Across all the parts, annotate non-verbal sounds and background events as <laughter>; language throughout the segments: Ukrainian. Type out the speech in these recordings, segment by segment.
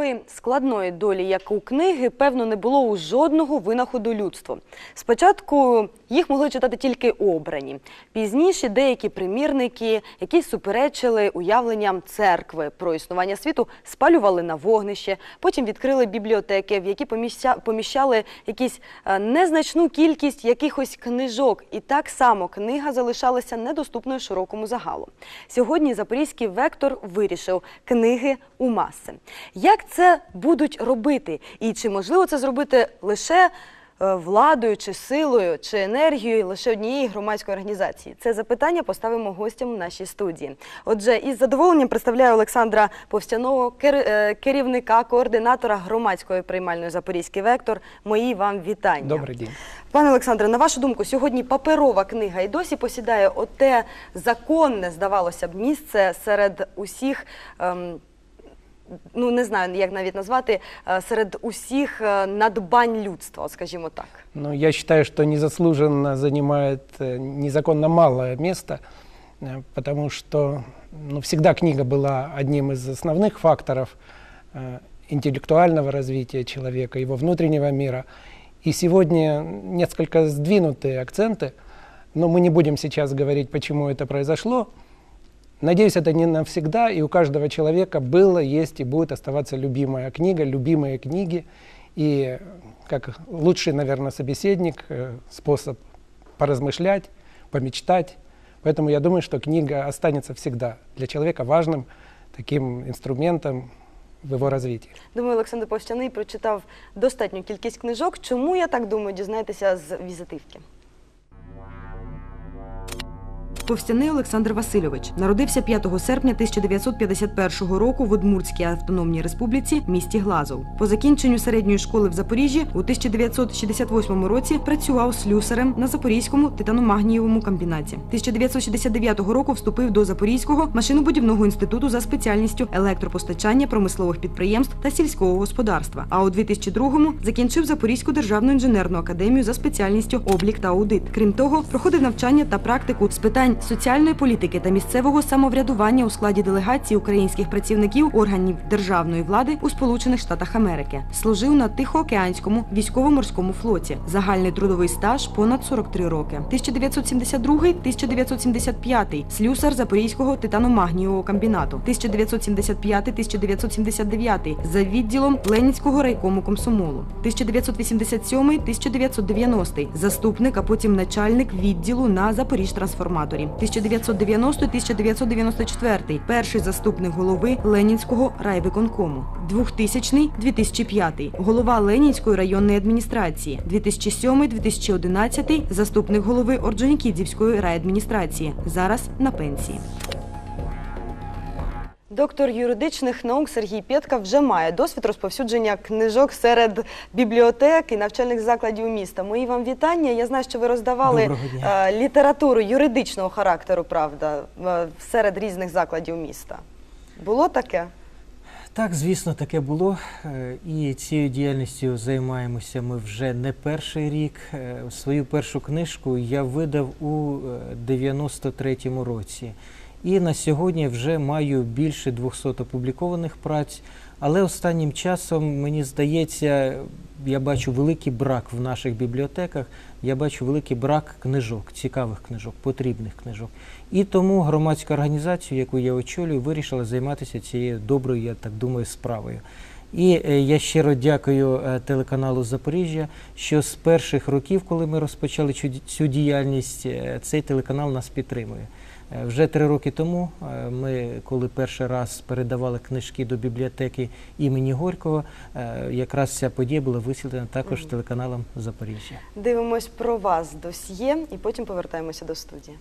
Такої складної долі, як у книги, певно, не було у жодного винаходу людства. Спочатку їх могли читати тільки обрані. Пізніше деякі примірники, які суперечили уявленням церкви про існування світу, спалювали на вогнище. Потім відкрили бібліотеки, в які поміщали якісь е, незначну кількість якихось книжок. І так само книга залишалася недоступною широкому загалу. Сьогодні запорізький вектор вирішив книги у маси. Як це будуть робити? І чи можливо це зробити лише е, владою, чи силою, чи енергією лише однієї громадської організації? Це запитання поставимо гостям в нашій студії. Отже, із задоволенням представляю Олександра Повстяного, е, керівника, координатора громадської приймальної Запорізький вектор. Мої вам вітання. Добрий день. Пане Олександре, на вашу думку, сьогодні паперова книга і досі посідає оте законне, здавалося б, місце серед усіх. Ем, Ну, не знаю, як навіть назвати, е, серед усіх е, надбань людства, от скажімо так. Ну, я считаю, что незаслуженно занимает э, незаконно малое место, э, потому что ну, всегда книга была одним из основных факторов э, интеллектуального развития человека, его внутреннего мира. И сегодня несколько сдвинутые акценты, но мы не будем сейчас говорить, почему это произошло. Надеюсь, это не навсегда, и у каждого человека было, есть и будет оставаться любимая книга, любимые книги. И как лучший, наверное, собеседник, э, способ поразмышлять, помечтать. Поэтому я думаю, что книга останется всегда для человека важным таким инструментом в его развитии. Думаю, Олександр Повстяний прочитав достатню кількість книжок. Чому я так думаю, дізнаєтеся з візитивки. Повстяний Олександр Васильович народився 5 серпня 1951 року в Удмуртській автономній республіці місті Глазов. По закінченню середньої школи в Запоріжжі у 1968 році працював слюсарем на Запорізькому титаномагнієвому комбінаті. 1969 року вступив до Запорізького машинобудівного інституту за спеціальністю електропостачання промислових підприємств та сільського господарства. А у 2002-му закінчив Запорізьку державну інженерну академію за спеціальністю облік та аудит. Крім того, проходив навчання та практику з питань соціальної політики та місцевого самоврядування у складі делегації українських працівників органів державної влади у Сполучених Штатах Америки. Служив на Тихоокеанському військово-морському флоті. Загальний трудовий стаж понад 43 роки. 1972-1975 слюсар Запорізького титаномагнієвого комбінату. 1975-1979 за відділом Ленінського райкому комсомолу. 1987-1990 заступник, а потім начальник відділу на Запоріжтрансформаторі. 1990-1994 перший заступник голови Ленінського райвиконкому. 2000-2005 голова Ленінської районної адміністрації. 2007-2011 заступник голови Орджонікідзівської райадміністрації. Зараз на пенсії. Доктор юридичних наук Сергій Пєтка вже має досвід розповсюдження книжок серед бібліотек і навчальних закладів міста. Мої вам вітання. Я знаю, що ви роздавали е, літературу юридичного характеру, правда, е, серед різних закладів міста. Було таке? Так, звісно, таке було. Е, І цією діяльністю займаємося ми вже не перший рік. Свою першу книжку я видав у е, 93-му році. І на сьогодні вже маю більше 200 опублікованих праць. Але останнім часом, мені здається, я бачу великий брак в наших бібліотеках. Я бачу великий брак книжок, цікавих книжок, потрібних книжок. І тому громадська організація, яку я очолюю, вирішила займатися цією доброю, я так думаю, справою. І е, я щиро дякую е, телеканалу Запоріжжя, що з перших років, коли ми розпочали цю, діяльність, е, цей телеканал нас підтримує. Е, Вже три роки тому е, ми, коли перший раз передавали книжки до бібліотеки імені Горького, е, якраз ця подія була висвітлена також телеканалом Запоріжжя. Дивимось про вас досьє і потім повертаємося до студії.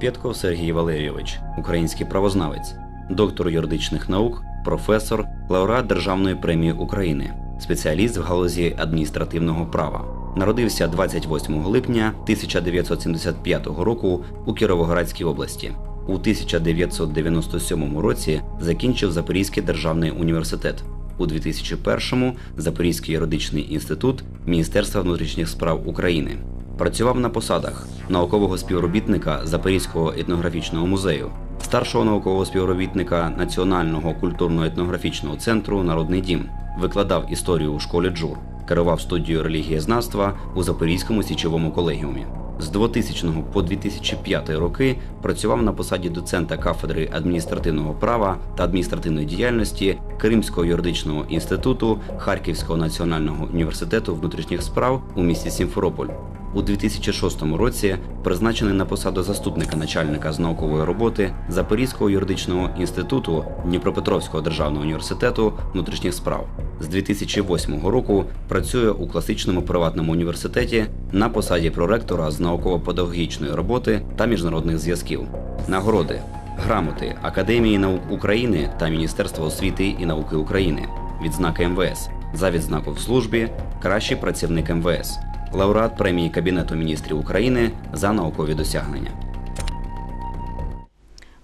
Пєтков Сергій Валерійович, український правознавець, доктор юридичних наук, професор, лауреат Державної премії України, спеціаліст в галузі адміністративного права. Народився 28 липня 1975 року у Кіровоградській області. У 1997 році закінчив Запорізький державний університет. У 2001-му Запорізький юридичний інститут Міністерства внутрішніх справ України. Працював на посадах наукового співробітника Запорізького етнографічного музею, старшого наукового співробітника Національного культурно-етнографічного центру Народний дім, викладав історію у школі Джур, керував студією релігієзнавства у Запорізькому січовому колегіумі. З 2000 по 2005 роки працював на посаді доцента кафедри адміністративного права та адміністративної діяльності Кримського юридичного інституту Харківського національного університету внутрішніх справ у місті Сімферополь. У 2006 році призначений на посаду заступника начальника з наукової роботи Запорізького юридичного інституту Дніпропетровського державного університету внутрішніх справ. З 2008 року працює у класичному приватному університеті на посаді проректора з науково-педагогічної роботи та міжнародних зв'язків. Нагороди грамоти Академії наук України та Міністерства освіти і науки України, відзнаки МВС за відзнаку в службі, кращий працівник МВС, лауреат премії Кабінету міністрів України за наукові досягнення.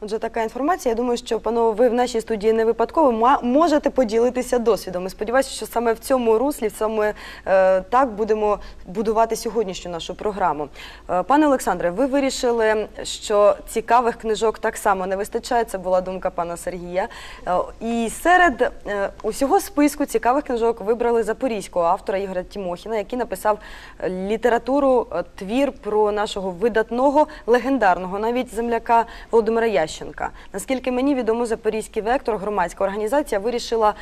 Отже, така інформація. Я думаю, що панове, ви в нашій студії не випадково можете поділитися досвідом. І сподіваюся, що саме в цьому руслі, саме е, так будемо будувати сьогоднішню нашу програму. Е, пане Олександре, ви вирішили, що цікавих книжок так само не вистачає. Це була думка пана Сергія. Е, і серед усього списку цікавих книжок вибрали запорізького автора Ігоря Тімохіна, який написав літературу, твір про нашого видатного, легендарного навіть земляка Володимира Ященка. Наскільки мені відомо, Запорізький вектор, громадська організація, вирішила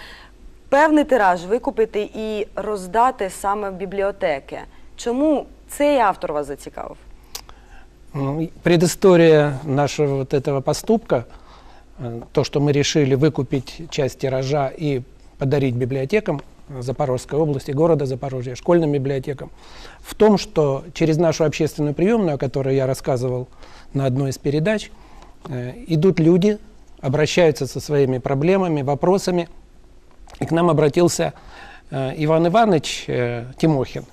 певний тираж викупити і роздати саме в бібліотеки. Чому цей автор вас зацікавив? Ну, и Предыстория нашего вот этого поступка, э, то, что мы решили выкупить часть тиража и подарить библиотекам Запорожской области, города Запорожья, школьным библиотекам, в том, что через нашу общественную приемную, о которой я рассказывал на одной из передач, э, идут люди, обращаются со своими проблемами, вопросами. И к нам обратился э, Иван Иванович э, Тимохин.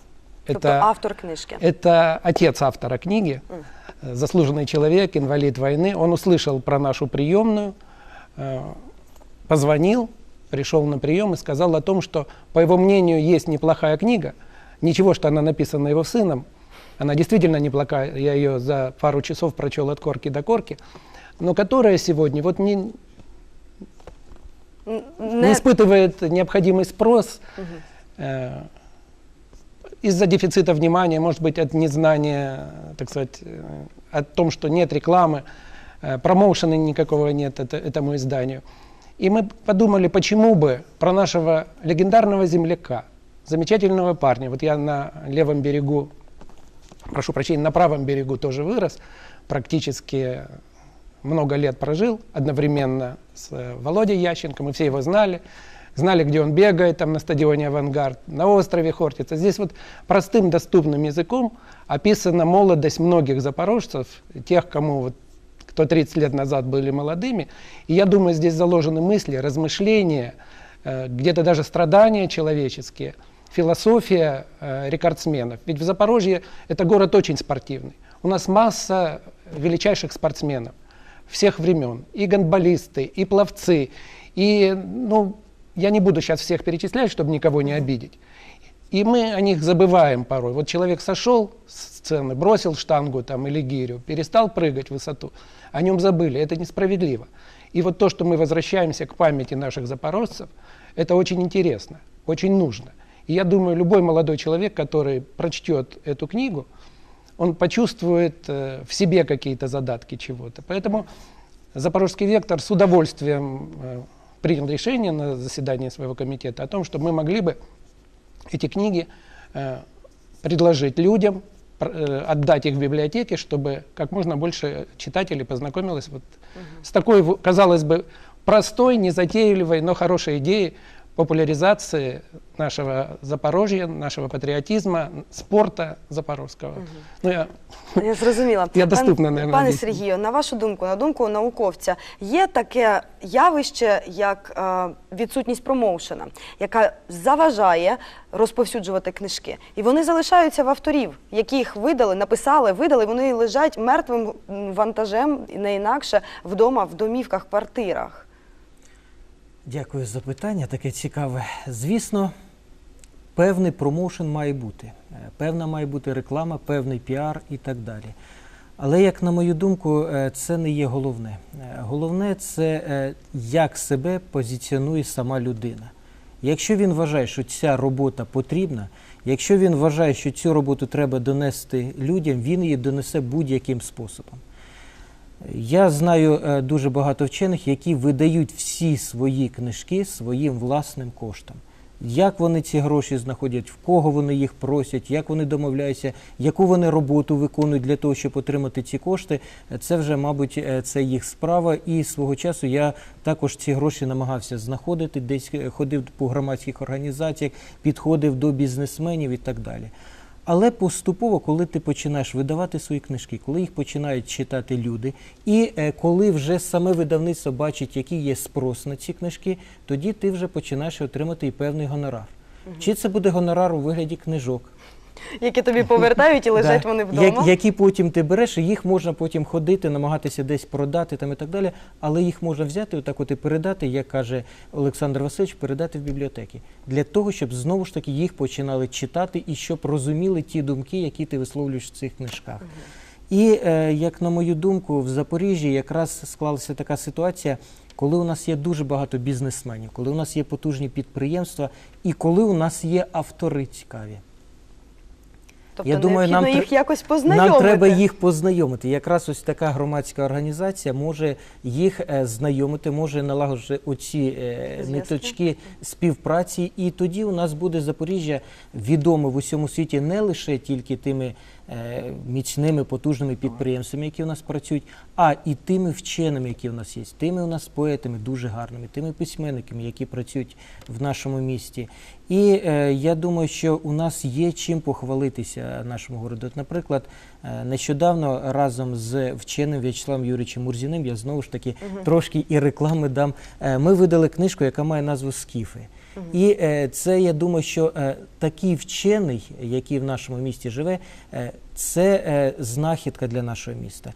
Тобто автор книжки. Это отец автора книги, э, заслуженный человек, инвалид войны. Он услышал про нашу приемную, э, позвонил, пришел на прием и сказал о том, что, по его мнению, есть неплохая книга. Ничего, что она написана его сыном. Она действительно неплохая. Я ее за пару часов прочел от корки до корки. Но которая сегодня вот не, не испытывает необходимый спрос э, из-за дефицита внимания, может быть, от незнания, так сказать, э, о том, что нет рекламы, э, промоушена никакого нет это- этому изданию. И мы подумали, почему бы про нашего легендарного земляка, замечательного парня, вот я на левом берегу, прошу прощения, на правом берегу тоже вырос, практически много лет прожил одновременно с э, Володей Ященко, мы все его знали, знали, где он бегает, там на стадионе «Авангард», на острове Хортица. Здесь вот простым доступным языком описана молодость многих запорожцев, тех, кому вот кто 30 лет назад были молодыми. И я думаю, здесь заложены мысли, размышления, э, где-то даже страдания человеческие, философия э, рекордсменов. Ведь в Запорожье это город очень спортивный. У нас масса величайших спортсменов всех времен. И гандболисты, и пловцы, и, ну, я не буду сейчас всех перечислять, чтобы никого не обидеть. И мы о них забываем порой. Вот человек сошел с сцены, бросил штангу там или гирю, перестал прыгать в высоту, о нем забыли. Это несправедливо. И вот то, что мы возвращаемся к памяти наших запорожцев, это очень интересно, очень нужно. И я думаю, любой молодой человек, который прочтет эту книгу, он почувствует э, в себе какие-то задатки чего-то. Поэтому Запорожский вектор с удовольствием э, принял решение на заседании своего комитета о том, что мы могли бы эти книги э, предложить людям, отдать их в библиотеки, чтобы как можно больше читателей познакомилось вот с такой, казалось бы, простой, незатейливой, но хорошей идеей популяризации нашего Запорожья, нашего патриотизма, спорта запорожского. Ну, я Я <laughs> зрозуміла. Я доступна, наверно, Пане. Сергію, на вашу думку, на думку науковця, є таке явище, як е, відсутність промоушена, яка заважає розповсюджувати книжки. І вони залишаються в авторів, які їх видали, написали, видали, вони лежать мертвим вантажем, не інакше, вдома, в домівках, квартирах. Дякую за питання, таке цікаве. Звісно, певний промоушен має бути, Е, певна має бути реклама, певний піар і так далі. Але, як на мою думку, е, це не є головне. Е, Головне це як себе позиціонує сама людина. Якщо він вважає, що ця робота потрібна, якщо він вважає, що цю роботу треба донести людям, він її донесе будь-яким способом. Я знаю е, дуже багато вчених, які видають всі свої книжки своїм власним коштом. Як вони ці гроші знаходять, в кого вони їх просять, як вони домовляються, яку вони роботу виконують для того, щоб отримати ці кошти, це вже, мабуть, е, це їх справа. І свого часу я також ці гроші намагався знаходити, десь е, ходив по громадських організаціях, підходив до бізнесменів і так далі. Але поступово, коли ти починаєш видавати свої книжки, коли їх починають читати люди, і е, коли вже саме видавництво бачить, який є спрос на ці книжки, тоді ти вже починаєш отримати і певний гонорар. Чи це буде гонорар у вигляді книжок? Які тобі повертають і <laughs> лежать Да. вони вдома. які потім ти береш, і їх можна потім ходити, намагатися десь продати там і так далі, але їх можна взяти, отак от і передати, як каже Олександр Васильович, передати в бібліотеки. Для того, щоб знову ж таки їх починали читати і щоб розуміли ті думки, які ти висловлюєш в цих книжках. І е, як на мою думку, в Запоріжжі якраз склалася така ситуація, коли у нас є дуже багато бізнесменів, коли у нас є потужні підприємства, і коли у нас є автори цікаві. Тобто я думаю, нам їх якось познайомити. Нам треба їх познайомити. Якраз ось така громадська організація може їх е, знайомити, може налагодити оці е, ниточки співпраці. І тоді у нас буде Запоріжжя відоме в усьому світі не лише тільки тими міцними, потужними підприємствами, які у нас працюють, а і тими вченими, які у нас є, тими у нас поетами дуже гарними, тими письменниками, які працюють в нашому місті. І е, я думаю, що у нас є чим похвалитися нашому городу. От, Наприклад, е, нещодавно разом з вченим В'ячеславом Юрійовичем Мурзіним, я знову ж таки трошки і реклами дам. е, Ми видали книжку, яка має назву Скіфи. І е, це я думаю, що е, такий вчений, який в нашому місті живе, е, це знахідка для нашого міста.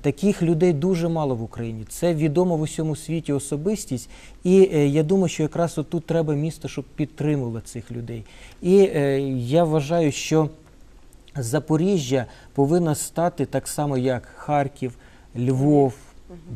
Таких людей дуже мало в Україні. Це відомо в усьому світі особистість. І я думаю, що якраз отут треба місто, щоб підтримувало цих людей. І я вважаю, що Запоріжжя повинно стати так само, як Харків, Львов.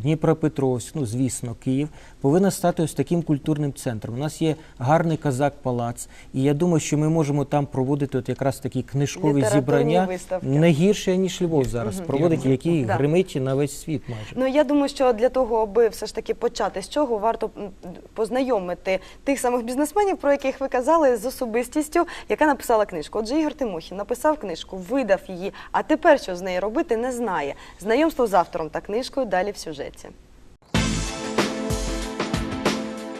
Дніпропетровськ, ну звісно, Київ, повинна стати ось таким культурним центром. У нас є гарний казак палац, і я думаю, що ми можемо там проводити от якраз такі книжкові зібрання виставки. не гірше, ніж Львов зараз проводить, який Да. гримить на весь світ майже. Ну я думаю, що для того, аби все ж таки почати з чого, варто познайомити тих самих бізнесменів, про яких ви казали, з особистістю, яка написала книжку. Отже, Ігор Тимохін написав книжку, видав її, а тепер що з нею робити, не знає. Знайомство з автором та книжкою далі в сюжеті.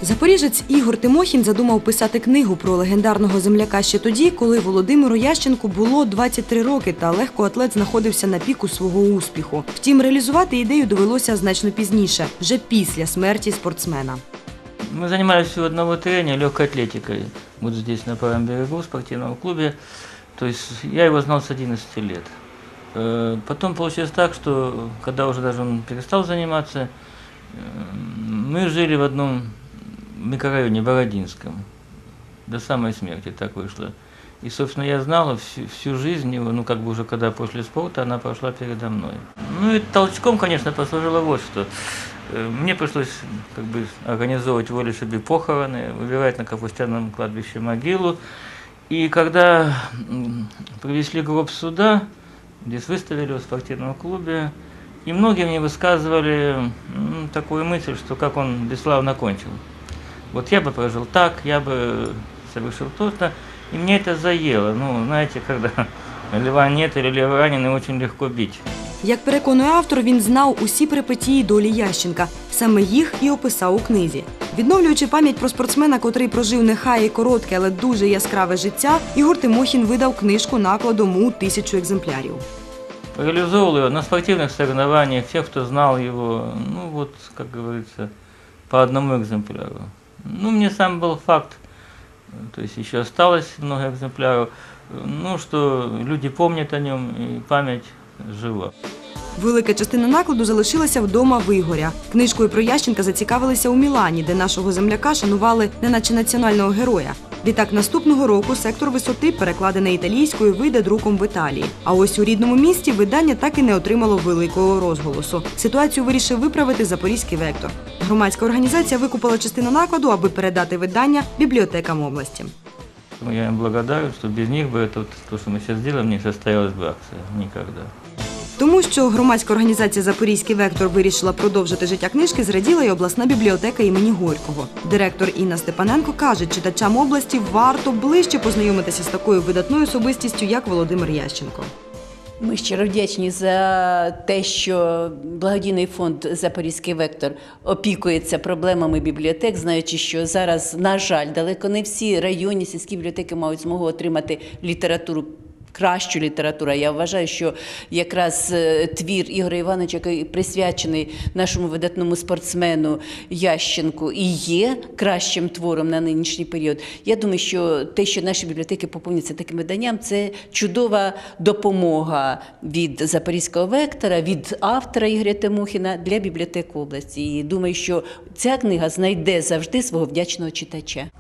Запоріжець Ігор Тимохін задумав писати книгу про легендарного земляка ще тоді, коли Володимиру Ященку було 23 роки та легкоатлет знаходився на піку свого успіху. Втім, реалізувати ідею довелося значно пізніше, вже після смерті спортсмена. Мы занимались у одного тренера легкой атлетикой, вот здесь на правом берегу, в спортивном клубе. То есть я его знал с 11 лет. Э, Потом получилось так, что когда уже даже он перестал заниматься, э, мы жили в одном микрорайоне Бородинском. До самой смерти так вышло. И, собственно, я знал всю, всю жизнь его, ну, как бы уже когда после спорта она прошла передо мной. Ну и толчком, конечно, послужило вот что. Э, Мне пришлось как бы организовывать воле себе похороны, выбирать на Капустяном кладбище могилу. И когда привезли гроб сюда, здесь выставили в спортивном клубе, и многие мне высказывали м, такую мысль, что как он бесславно кончил. Вот я бы прожил так, я бы совершил то-то, и мне это заело. Ну, знаете, <laughs> когда льва нет или лев раненый, очень легко бить. Як переконує автор, він знав усі перипетії долі Ященка. Саме їх і описав у книзі. Відновлюючи пам'ять про спортсмена, котрий прожив нехай і коротке, але дуже яскраве життя, Ігор Тимохін видав книжку накладом у тисячу екземплярів. Реализовывал его на спортивных соревнованиях, тех, кто знал его, ну вот, как говорится, по одному экземпляру. Ну, мне сам был факт, э, то есть еще осталось много экземпляров, э, ну, что люди помнят о нем, и память жива. Велика частина накладу залишилася вдома в Ігоря. Книжкою про Ященка зацікавилися у Мілані, де нашого земляка шанували не наче національного героя, Відтак наступного року сектор висоти, перекладений італійською, вийде друком в Італії. А ось у рідному місті видання так і не отримало великого розголосу. Ситуацію вирішив виправити запорізький вектор. Громадська організація викупила частину накладу, аби передати видання бібліотекам області. Я им благодарен, что без них бы это, вот, то, что мы сейчас делаем, не состоялась бы акция. Никогда. Тому що громадська організація Запорізький вектор вирішила продовжити життя книжки, зраділа й обласна бібліотека імені Горького. Директор Інна Степаненко каже, читачам області варто ближче познайомитися з такою видатною особистістю, як Володимир Ященко. Ми щиро вдячні за те, що благодійний фонд Запорізький вектор опікується проблемами бібліотек, знаючи, що зараз, на жаль, далеко не всі районні сільські бібліотеки мають змогу отримати літературу. Кращу літературу. Я вважаю, що якраз е, твір Ігоря Івановича, який присвячений нашому видатному спортсмену Ященку, і є кращим твором на нинішній період. Я думаю, що те, що наші бібліотеки поповняться таким виданням, це чудова допомога від Запорізького вектора, від автора Ігоря Тимохіна для бібліотек області. І думаю, що ця книга знайде завжди свого вдячного читача.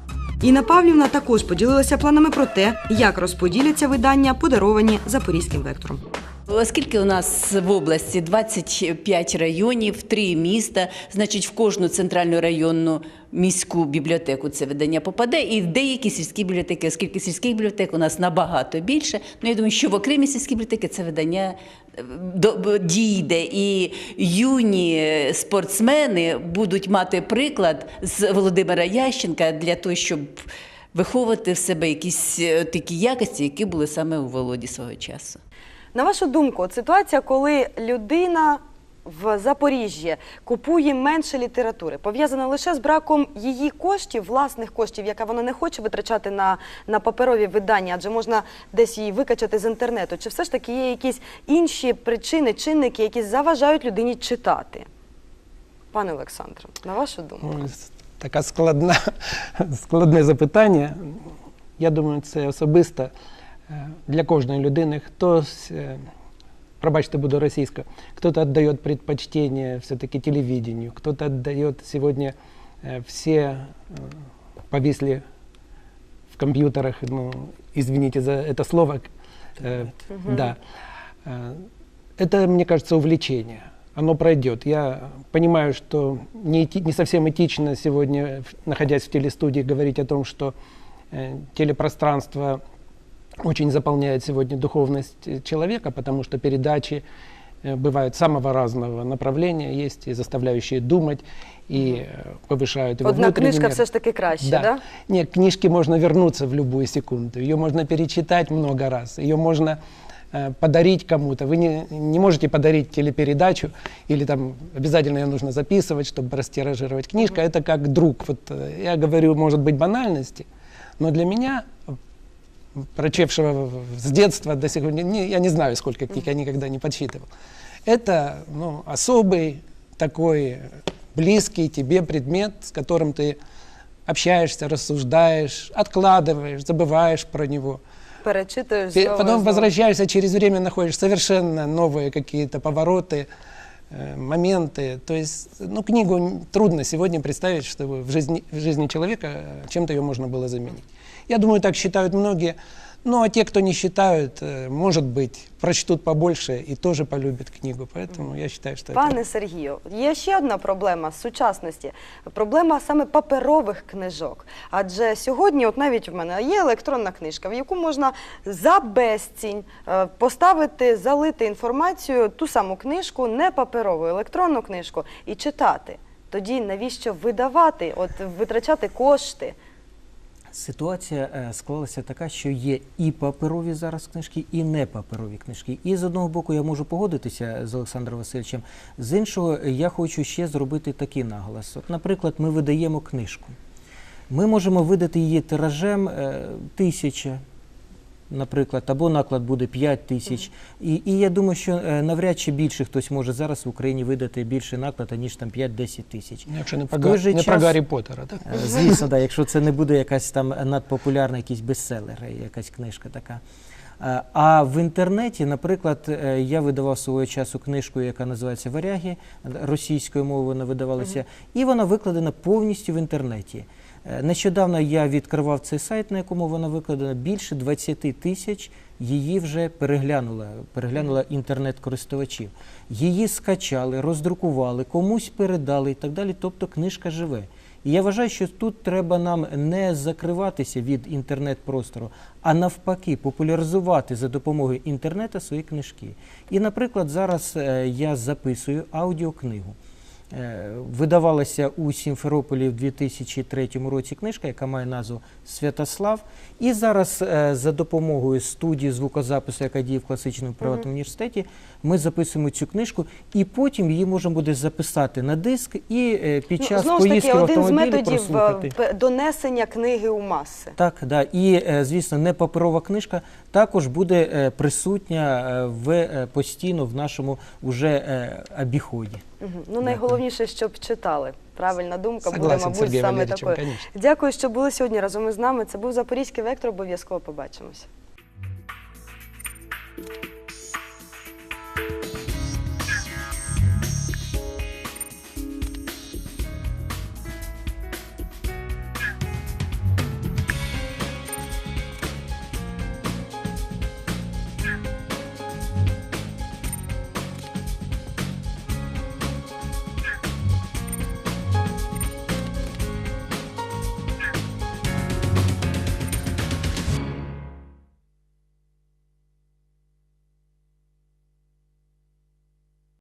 Інна Павлівна також поділилася планами про те, як розподіляться видання, подаровані Запорізьким вектором. Оскільки у нас в області 25 районів, 3 міста, значить в кожну центральну районну міську бібліотеку це видання попаде, і в деякі сільські бібліотеки, оскільки сільських бібліотек у нас набагато більше, ну я думаю, що в окремі сільські бібліотеки це видання дійде, і юні спортсмени будуть мати приклад з Володимира Ященка для того, щоб виховувати в себе якісь е, такі якості, які були саме у Володі свого часу. На вашу думку, ситуація, коли людина в Запоріжжі купує менше літератури, пов'язана лише з браком її коштів, власних коштів, яка вона не хоче витрачати на, на паперові видання, адже можна десь її викачати з інтернету. Чи все ж таки є якісь інші причини, чинники, які заважають людині читати? Пане Олександре, на вашу думку? Складна, <laughs> складне запитання. Я думаю, це особисто е, для кожної людини. Хтось, е, пробачте, буду російська, кто-то отдает предпочтение все-таки телевидению, кто-то отдает сегодня э, все э, повисли в компьютерах, ну, извините за это слово, э, да. Это, мне кажется, увлечение. Оно пройдет. Я понимаю, что не, эти- не совсем этично сегодня, находясь в телестудии, говорить о том, что э, телепространство очень заполняет сегодня духовность э, человека, потому что передачи э, бывают самого разного направления, есть и заставляющие думать, и э, повышают его Одна книжка мир. все ж таки краще, Да. да? Нет, книжке можно вернуться в любую секунду. Ее можно перечитать много раз. Ее можно э, подарить кому-то. Вы не, не можете подарить телепередачу или там обязательно ее нужно записывать, чтобы растиражировать. Книжка это как друг. Вот я говорю, может быть, банальности, но для меня прочевшего с детства до пор, не- я не знаю, сколько книг, я никогда не подсчитывал. Это ну, особый такой близкий тебе предмет, с которым ты общаешься, рассуждаешь, откладываешь, забываешь про него. Перечитуєш. Ты потом знову. возвращаешься, через время находишь совершенно новые какие-то повороты, э, моменты. То есть, ну, книгу трудно сегодня представить, чтобы в жизни, в жизни человека э, чем-то ее можно было заменить. Я думаю, так считают многие. Ну, а те, кто не считают, э, может быть, прочтут побольше и тоже полюбят книгу. Поэтому я считаю, что это... Пане Сергію, є ще одна проблема з сучасності. Проблема саме паперових книжок. Адже сьогодні, от навіть в мене є електронна книжка, в яку можна за безцінь е, поставити, залити інформацію, ту саму книжку, не паперову, електронну книжку, і читати. Тоді навіщо видавати, от витрачати кошти? Ситуація е, склалася така, що є і паперові зараз книжки, і не паперові книжки. І з одного боку я можу погодитися з Олександром Васильовичем, з іншого я хочу ще зробити такий наголос. От, наприклад, ми видаємо книжку. Ми можемо видати її тиражем е, тисяча, наприклад, або наклад буде 5 тисяч. І, і я думаю, що е, навряд чи більше хтось може зараз в Україні видати більше наклад, ніж там 5-10 тисяч. Якщо не про, не про Гаррі Поттера, так? Е, Звісно, да, якщо це не буде якась там надпопулярна, якийсь бестселер, е, якась книжка така. А в інтернеті, наприклад, я видавав свого часу книжку, яка називається Варяги, російською мовою вона видавалася, і вона викладена повністю в інтернеті. Е, Нещодавно я відкривав цей сайт, на якому вона викладена. Більше 20 тисяч її вже переглянула, переглянула інтернет-користувачів. Її скачали, роздрукували, комусь передали і так далі. Тобто книжка живе. І я вважаю, що тут треба нам не закриватися від інтернет-простору, а навпаки, популяризувати за допомогою інтернету свої книжки. І, наприклад, зараз е, я записую аудіокнигу. Е, Видавалася у Сімферополі в 2003 році книжка, яка має назву Святослав. І зараз е, за допомогою студії звукозапису, яка діє в класичному приватному університеті, ми записуємо цю книжку, і потім її можна буде записати на диск і е, під Ну, час знову ж поїздки таки, в один з автомобілі методів е, донесення книги у маси. Так, да. І, е, звісно, не паперова книжка також буде присутня в, постійно в нашому уже обіході. Ну найголовніше, щоб читали. Правильна думка буде, Согласен с мабуть, саме такою. конечно. Дякую, що були сьогодні разом із нами. Це був Запорізький вектор. Обов'язково побачимось.